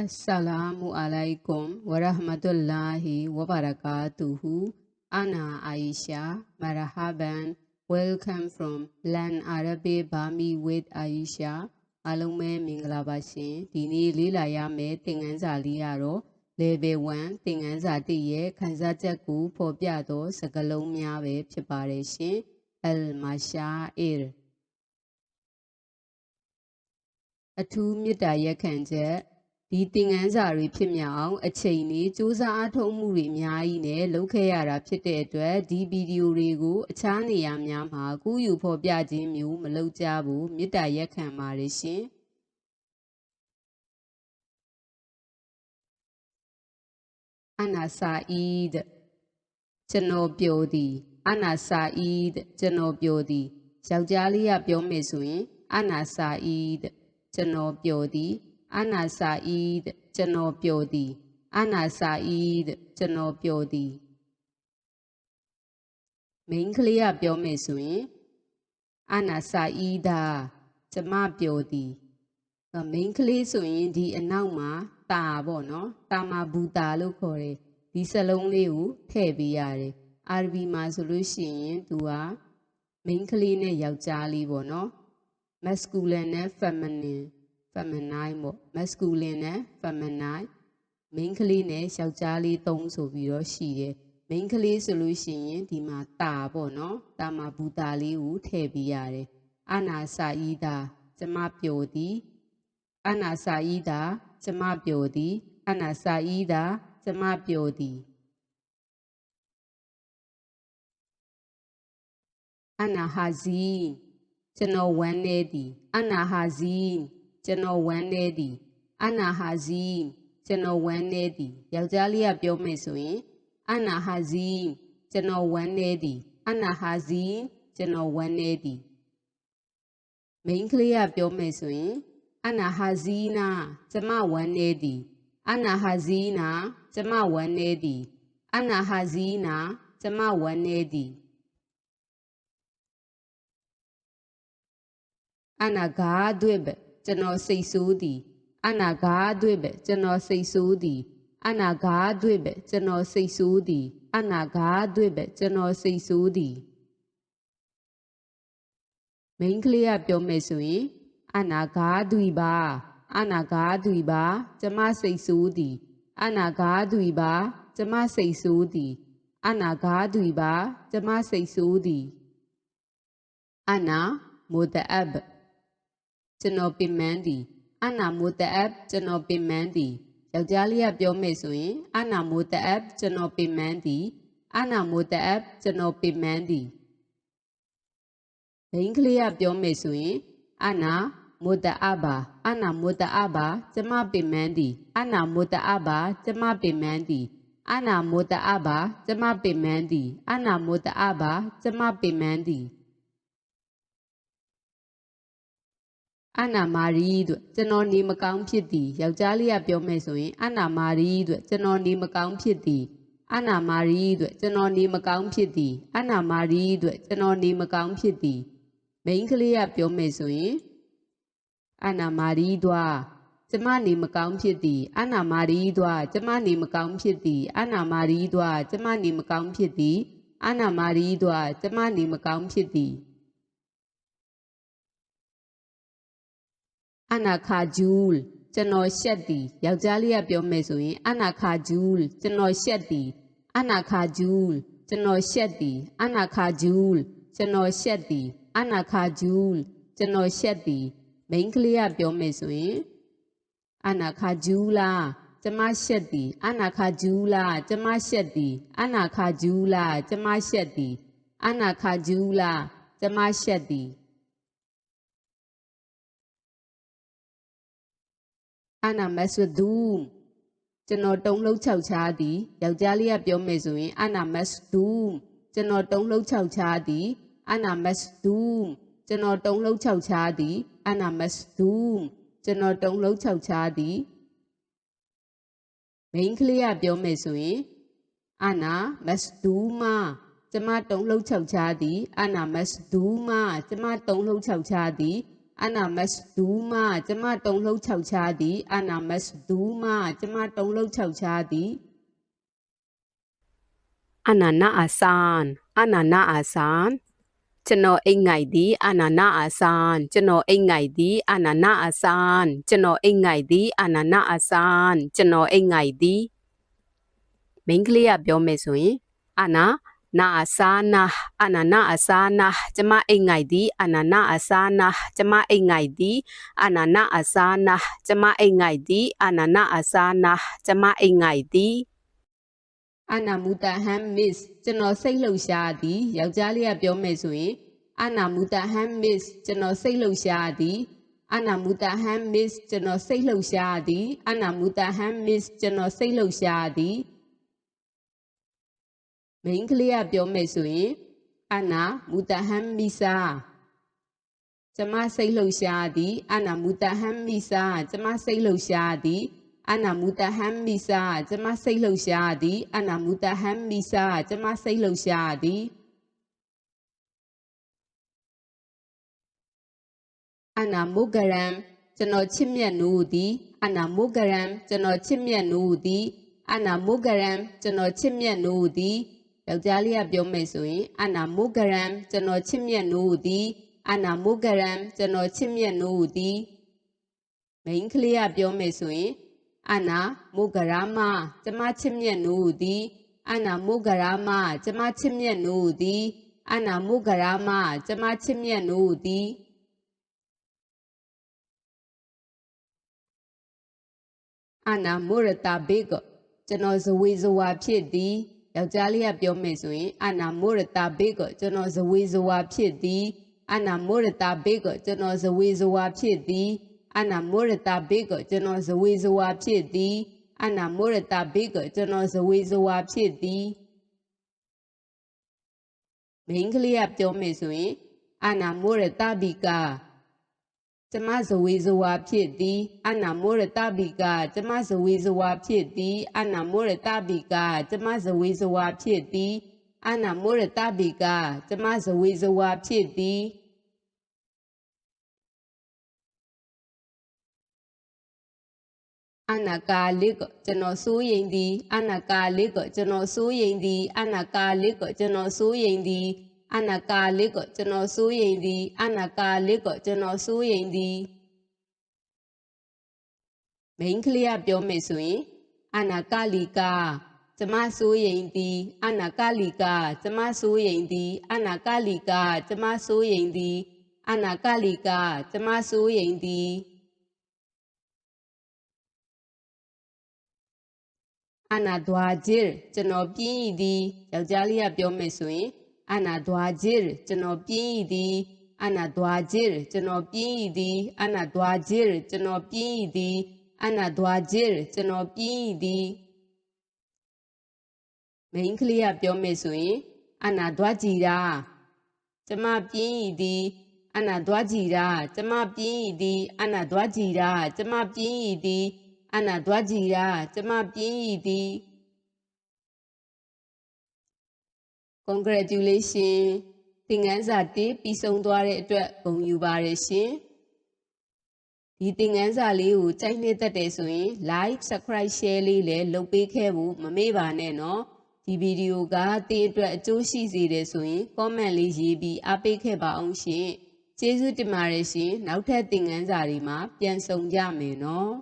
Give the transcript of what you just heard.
Assalamu alaikum wa rahmatullahi wa barakatuhu. Ana Aisha. Marhaban. Welcome from Lan Arabic Burmese with Aisha. အားလုံးပဲမင်္ဂလာပါရှင်ဒီနေ့လေးလာရမယ့်သင်ခန်းစာလေးကတော့ level 1သင်ခန်းစာ1ရဲ့ခန်းစားချက်ကိုဖော်ပြသောစကားလုံးများပဲဖြစ်ပါတယ်ရှင် al mashair အထူးမေတ္တာရက်ခံချက် ဒီသင်ခန်းစာတွေဖြစ်မြောက်အောင်အချိန်လေးစူးစမ်းအားထုတ်မှုတွေအများကြီးနဲ့လုပ်ခဲ့ရတာဖြစ်တဲ့အတွက်ဒီဗီဒီယိုတွေကိုအခြားနေရာများမှာကူးယူဖော်ပြခြင်းမျိုးမလုပ်ကြဘူးမေတ္တာရက်ခံပါတယ်ရှင်အနာဆာအီဒကျွန်တော်ပြောသည်အနာဆာအီဒကျွန်တော်ပြောသည်ယောက်ျားလေးကပြောမယ်ဆိုရင်အနာဆာအီဒကျွန်တော်ပြောသည် အနာဆာအီဒကျွန်တော်ပြောသည်အနာဆာအီဒကျွန်တော်ပြောသည်မိန်းကလေးကပြောမယ်ဆိုရင်အနာဆာအီဒါကျမပြောသည်မိန်းကလေးဆိုရင်ဒီအနောက်မှာတာပေါ့နော်တာမာဘူတာလို့ခေါ်တယ်ဒီစလုံးလေးကိုထည့်ပေးရတယ်အာရဘီမှာဆိုလို့ရှိရင်သူကမိန်းကလေးနဲ့ယောက်ျားလေးပေါ့နော် masculine နဲ့ feminine feminine ပေါ့ masculine နဲ့ feminine မိန်းကလေးနဲ့ယောက်ျားလေးသုံးဆိုပြီးတော့ရှိတယ်မိန်းကလေးဆိုလို့ရှိရင်ဒီမှာတာပေါ့နော်တာမှာဘူတာလေးကိုထည့်ပေးရတယ်အနာစာဤတာကျမပျော်သည်အနာစာဤတာကျမပျော်သည်အနာစာဤတာကျမပျော်သည်အနာဟာဇီကျွန်တော်ဝမ်းနေသည်အနာဟာဇီ ကျွန်တော်ဝမ်းနေသည်အနာဟာဇီကျွန်တော်ဝမ်းနေသည်ယောက်ျားလေးကပြောမယ်ဆိုရင်အနာဟာဇီကျွန်တော်ဝမ်းနေသည်အနာဟာဇီကျွန်တော်ဝမ်းနေသည်မိန်းကလေးကပြောမယ်ဆိုရင်အနာဟာဇီနာကျမဝမ်းနေသည်အနာဟာဇီနာကျမဝမ်းနေသည်အနာဟာဇီနာကျမဝမ်းနေသည်အနာဂါဒွေဘ ကျွန်တော်စိတ်ဆိုးသည်အနာဂါဒွေဘကျွန်တော်စိတ်ဆိုးသည်အနာဂါဒွေဘကျွန်တော်စိတ်ဆိုးသည်အနာဂါဒွေဘကျွန်တော်စိတ်ဆိုးသည်မိန်းကလေးကပြောမယ်ဆိုရင်အနာဂါဒွိပါအနာဂါဒွိပါကျမစိတ်ဆိုးသည်အနာဂါဒွိပါကျမစိတ်ဆိုးသည်အနာဂါဒွိပါကျမစိတ်ဆိုးသည်အနာမုဒအဘ ကျွန်တော်ပင်မန်းသည်အနာမိုတအပ်ကျွန်တော်ပင်မန်းသည်ယောက်ျားလေးကပြောမယ်ဆိုရင်အနာမိုတအပ်ကျွန်တော်ပင်မန်းသည်အနာမိုတအပ်ကျွန်တော်ပင်မန်းသည်မိန်းကလေးကပြောမယ်ဆိုရင်အနာမိုတအဘာအနာမိုတအဘာကျမပင်မန်းသည်အနာမိုတအဘာကျမပင်မန်းသည်အနာမိုတအဘာကျမပင်မန်းသည်အနာမိုတအဘာကျမပင်မန်းသည် အနာမာရီတို့ကျွန်တော်နေမကောင်းဖြစ်သည်ယောက်ျားလေးကပြောမယ်ဆိုရင်အနာမာရီတို့ကျွန်တော်နေမကောင်းဖြစ်သည်အနာမာရီတို့ကျွန်တော်နေမကောင်းဖြစ်သည်အနာမာရီတို့ကျွန်တော်နေမကောင်းဖြစ်သည်မိန်းကလေးကပြောမယ်ဆိုရင်အနာမာရီသွားကျမနေမကောင်းဖြစ်သည်အနာမာရီသွားကျမနေမကောင်းဖြစ်သည်အနာမာရီသွားကျမနေမကောင်းဖြစ်သည်အနာမာရီသွားကျမနေမကောင်းဖြစ်သည် အနာခါဂျူးကျွန်တော်ရှက်သည်ယောက်ျားလေးကပြောမယ်ဆိုရင်အနာခါဂျူးကျွန်တော်ရှက်သည်အနာခါဂျူးကျွန်တော်ရှက်သည်အနာခါဂျူးကျွန်တော်ရှက်သည်အနာခါဂျူးကျွန်တော်ရှက်သည်မိန်းကလေးကပြောမယ်ဆိုရင်အနာခါဂျူးလားကျမရှက်သည်အနာခါဂျူးလားကျမရှက်သည်အနာခါဂျူးလားကျမရှက်သည်အနာခါဂျူးလားကျမရှက်သည် အနာမက်ဆွဒူးကျွန်တော်တုံးလှုပ်ချောက်ချားသည်ယောက်ျားလေးကပြောမယ်ဆိုရင်အနာမက်ဒူးကျွန်တော်တုံးလှုပ်ချောက်ချားသည်အနာမက်ဒူးကျွန်တော်တုံးလှုပ်ချောက်ချားသည်အနာမက်ဒူးကျွန်တော်တုံးလှုပ်ချောက်ချားသည်မိန်းကလေးကပြောမယ်ဆိုရင်အနာမက်ဒူးမကျမတုံးလှုပ်ချောက်ချားသည်အနာမက်ဒူးမကျမတုံးလှုပ်ချောက်ချားသည် အနာမတ်ဒူးမကျမတုံလှုပ်ချောက်ချားသည်အနာမတ်ဒူးမကျမတုံလှုပ်ချောက်ချားသည် အနာနာအဆန်အနာနာအဆန်ကျွန်တော်အိတ်ငိုက်သည်အနာနာအဆန်ကျွန်တော်အိတ်ငိုက်သည်အနာနာအဆန်ကျွန်တော်အိတ်ငိုက်သည်အနာနာအဆန်ကျွန်တော်အိတ်ငိုက်သည်မိန်းကလေးကပြောမယ်ဆိုရင်အနာ နာအစာနာအနာနာအစာနာကျမအိတ်ငိုက်သည်အနာနာအစာနာကျမအိတ်ငိုက်သည်အနာနာအစာနာကျမအိတ်ငိုက်သည်အနာနာအစာနာကျမအိတ်ငိုက်သည်အနာမူတာဟမ်မစ်ကျွန်တော်စိတ်လှုပ်ရှားသည်ယောက်ျားလေးကပြောမယ်ဆိုရင်အနာမူတာဟမ်မစ်ကျွန်တော်စိတ်လှုပ်ရှားသည်အနာမူတာဟမ်မစ်ကျွန်တော်စိတ်လှုပ်ရှားသည်အနာမူတာဟမ်မစ်ကျွန်တော်စိတ်လှုပ်ရှားသည် မိန်းကလေးကပြောမယ်ဆိုရင်အနာမူတာဟမ်မီဆာကျမစိတ်လှုပ်ရှားသည်အနာမူတာဟမ်မီဆာကျမစိတ်လှုပ်ရှားသည်အနာမူတဟမ်မီဆာကျမစိတ်လှုပ်ရှားသည်အနာမူတဟမ်မီဆာကျမစိတ်လှုပ်ရှားသည်အနာမုဂရမ်ကျွန်တော်ချစ်မြတ်နိုးသည်အနာမုဂရမ်ကျွန်တော်ချစ်မြတ်နိုးသည်အနာမုဂရမ်ကျွန်တော်ချစ်မြတ်နိုးသည် ယောက်ျားလေးကပြောမယ်ဆိုရင်အနာမုဂရမ်ကျွန်တော်ချစ်မြတ်နိုးသည်အနာမုဂရမ်ကျွန်တော်ချစ်မြတ်နိုးသည်မိန်းကလေးကပြောမယ်ဆိုရင်အနာမုဂရာမကျမချစ်မြတ်နိုးသည်အနာမုဂရာမကျမချစ်မြတ်နိုးသည်အနာမုဂရာမကျမချစ်မြတ်နိုးသည်အနာမုရတာဘေကကျွန်တော်ဇဝေဇဝါဖြစ်သည် ယောက်ျားလေးကပြောမယ်ဆိုရင်အနာမုရတာဘေကကျွန်တော်ဇဝေဇဝါဖြစ်သည်အနာမုရတာဘေကကျွန်တော်ဇဝေဇဝါဖြစ်သည်အနာမောရတာဘေကကျွန်တော်ဇဝေဇဝါဖြစ်သည်အနာမောရတာဘေကကျွန်တော်ဇဝေဇဝါဖြစ်သည်မိန်းကလေးကပြောမယ်ဆိုရင်အနာမောရတာဘီက ကျမဇဝေဇဝါဖြစ်သည်အနာမောရတာဘီကကျမဇဝေဇဝါဖြစ်သည်အနာမောရတာဘီကကျမဇဝေဇဝါဖြစ်သည်အနာမောရတာဘီကကျမဇဝေဇဝါဖြစ်သည်အနာကာလေးကကျွန်တော်စိုးရင်သည်အနာကာလေးကကျွန်တော်စိုးရင်သည်အနာကာလေးကကျွန်တော်စိုးရင်သည် အနာကာလေးကကျွန်တော်စိုးရင်သည်အနာကာလေးကကျွန်တော်စိုးရင်သည်မိန်းကလေးကပြောမယ်ဆိုရင်အနာကာလီကာကျမစိုးရင်သည်အနာကာလီကာကျမစိုးရင်သည်အနာကာလီကာကျမစိုးရင်သည်အနာကာလီကာကျမစိုးရင်သည်အနာဒွာဂျီကျွန်တော်ပြင်းရည်သည်ယောက်ျားလေးကပြောမယ်ဆိုရင် အနာဒွာဂျီကျွန်တော်ပြင်းရည်သည်အနာဒွာဂျီကျွန်တော်ပြင်းရည်သည်အနာဒွာဂျီကျွန်တော်ပြင်းရည်သည်အနာဒွာဂျီကျွန်တော်ပြင်းရည်သည်မိန်းကလေးကပြောမယ်ဆိုရင်အနာဒွာဂျီရာကျမပြင်းရည်သည်အနာဒွာဂျီရာကျမပြင်းရည်သည်အနာဒွာဂျီရာကျမပြင်းရည်သည်အနာသွားကြည်ရာကျမပြင်းရည်သည် congratulation သင်ခန်းစာ1ပြီးဆုံးသွားတဲ့အတွက်ဂုဏ်ယူပါရရှင်ဒီသင်ခန်းစာလေးကိုကြိုက်နှစ်သက်တယ်ဆိုရင် like subscribe share လေးလည်းလုပ်ပေးခဲ့ဖို့မမေ့ပါနဲ့နော်ဒီဗီဒီယိုကသင်အတွက်အကျိုးရှိစေတယ်ဆိုရင် comment လေးရေးပြီးအားပေးခဲ့ပါအောင်ရှင်ကျေးဇူးတင်ပါတယ်ရှင်နောက်ထပ်သင်ခန်းစာတွေမှာပြန်ဆောင်ကြမယ်နော်